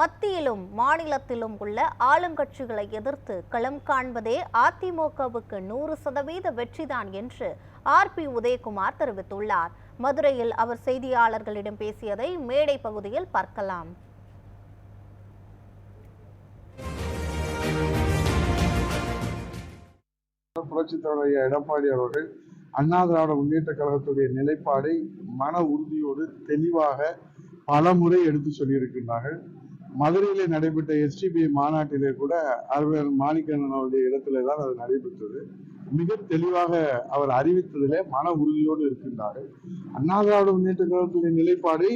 மத்தியிலும் மாநிலத்திலும் உள்ள ஆளுங்கட்சிகளை எதிர்த்து களம் காண்பதே அதிமுகவுக்கு நூறு சதவீத வெற்றிதான் என்று ஆர் பி உதயகுமார் தெரிவித்துள்ளார். மதுரையில் அவர் செய்தியாளர்களிடம் பேசியதை மேடை பகுதியில் பார்க்கலாம். புரட்சித் தலைவர் எடப்பாடி அவர்கள் அண்ணா திராவிட முன்னேற்ற கழகத்துடைய நிலைப்பாடை மன உறுதியோடு தெளிவாக பல முறை எடுத்து சொல்லியிருக்கின்றார்கள். மதுரையிலே நடைபெற்ற எஸ்டிபி மாநாட்டிலே கூட அறிஞர் மாணிக்கண்ணன் அவருடைய இடத்திலே தான் அது நடைபெற்றது. மிக தெளிவாக அவர் அறிவித்ததிலே மன உறுதியோடு இருக்கின்றார்கள். அண்ணா திராவிட முன்னேற்ற கழகத்துடைய நிலைப்பாடை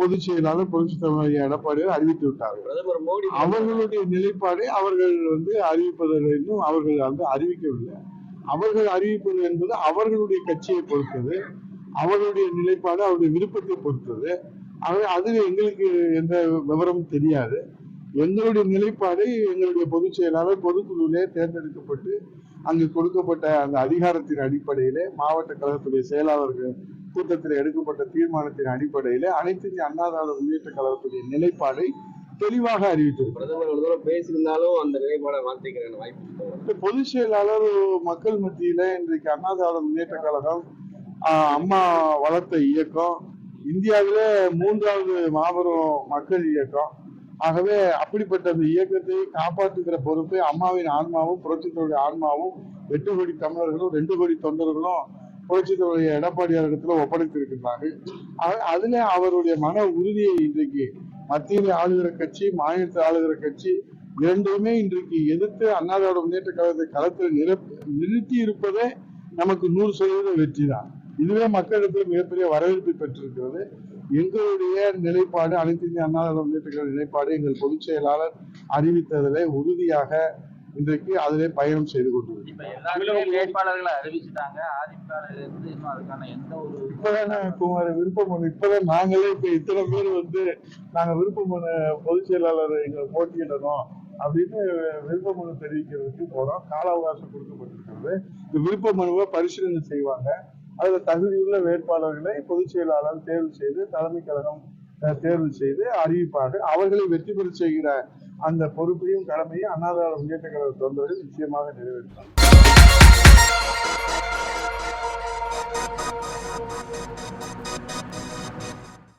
பொதுச் செயலாளர் புரட்சித் தலைவர் எடப்பாடியார் அறிவித்து விட்டார்கள். மோடி அவர்களுடைய நிலைப்பாடை அவர்கள் வந்து அறிவிப்பதில் இன்னும் அவர்கள் வந்து அறிவிக்கவில்லை. அவர்கள் அறிவிப்பது என்பது அவர்களுடைய கட்சியை பொறுத்தது அவர்களுடைய நிலைப்பாடு அவருடைய விருப்பத்தை பொறுத்தது. ஆகவே அதில் எங்களுக்கு எந்த விவரமும் தெரியாது. எங்களுடைய நிலைப்பாடு எங்களுடைய பொதுச் செயலாளர் பொதுக்குழுவிலே தேர்ந்தெடுக்கப்பட்டு அங்கு கொடுக்கப்பட்ட அந்த அதிகாரத்தின் அடிப்படையிலே மாவட்ட கழகத்துடைய செயலாளர்கள் கூட்டத்தில் எடுக்கப்பட்ட தீர்மானத்தின் அடிப்படையிலே அனைத்து அண்ணா திராவிட முன்னேற்ற கழகத்துடைய நிலைப்பாடை தெளிவாக அறிவித்திருக்கிறது பிரதமர் பேசியிருந்தாலும் அந்த நிலைப்பாடை மாத்திக்கிறேன் வாய்ப்பு பொதுச் செயலாளர் மக்கள் மத்தியில இன்றைக்கு அண்ணா திராவிட முன்னேற்ற கழகம் அம்மா வளர்த்த இயக்கம் இந்தியாவில மூன்றாவது மாபெரும் மக்கள் இயக்கம். ஆகவே அப்படிப்பட்ட அந்த இயக்கத்தை காப்பாற்றுகிற பொறுப்பை அம்மாவின் ஆன்மாவும் புரட்சித்தோடைய ஆன்மாவும் எட்டு கோடி தமிழர்களும் ரெண்டு கோடி தொண்டர்களும் புரட்சித்தோடைய எடப்பாடியார் இடத்துல ஒப்படைத்திருக்கிறார்கள் ஆக- அதுல அவருடைய மன உறுதியை இன்றைக்கு மத்தியில் ஆளுகிற கட்சி மாநிலத்தில் ஆளுகிற கட்சி இரண்டுமே இன்றைக்கு எதிர்த்து அண்ணாதோட முன்னேற்ற கழகத்தை களத்தில் நிறுத்தி இருப்பதே நமக்கு நூறு சதவீத வெற்றி தான் இதுவே மக்களிடத்தில் மிகப்பெரிய வரவேற்பை பெற்றிருக்கிறது. எங்களுடைய நிலைப்பாடு அனைத்து இந்திய அண்ணா முன்னேற்ற நிலைப்பாடு எங்கள் பொதுச் செயலாளர் அறிவித்ததிலே உறுதியாக இன்றைக்கு அதிலே பயணம் செய்து எந்த ஒரு இப்பதானே நாங்களே இப்ப இத்தனை பேர் வந்து நாங்க விருப்ப மனு பொதுச் செயலாளர் எங்களை போட்டியிடணும் அப்படின்னு விருப்ப மனு தெரிவிக்கிறதுக்கு போறோம். கால அவகாசம் கொடுக்கப்பட்டிருக்கிறது. இந்த விருப்ப மனுவை பரிசீலனை செய்வாங்க. அதுல தகுதியுள்ள வேட்பாளர்களை பொதுச் செயலாளர் தேர்வு செய்து தலைமை கழகம் தேர்வு செய்து அறிவிப்பார்கள். அவர்களை வெற்றி பெற செய்கிற அந்த பொறுப்பையும் கடமையும் அண்ணா முன்னேற்ற கழக தொண்டர்கள் நிச்சயமாக நிறைவேற்றாங்க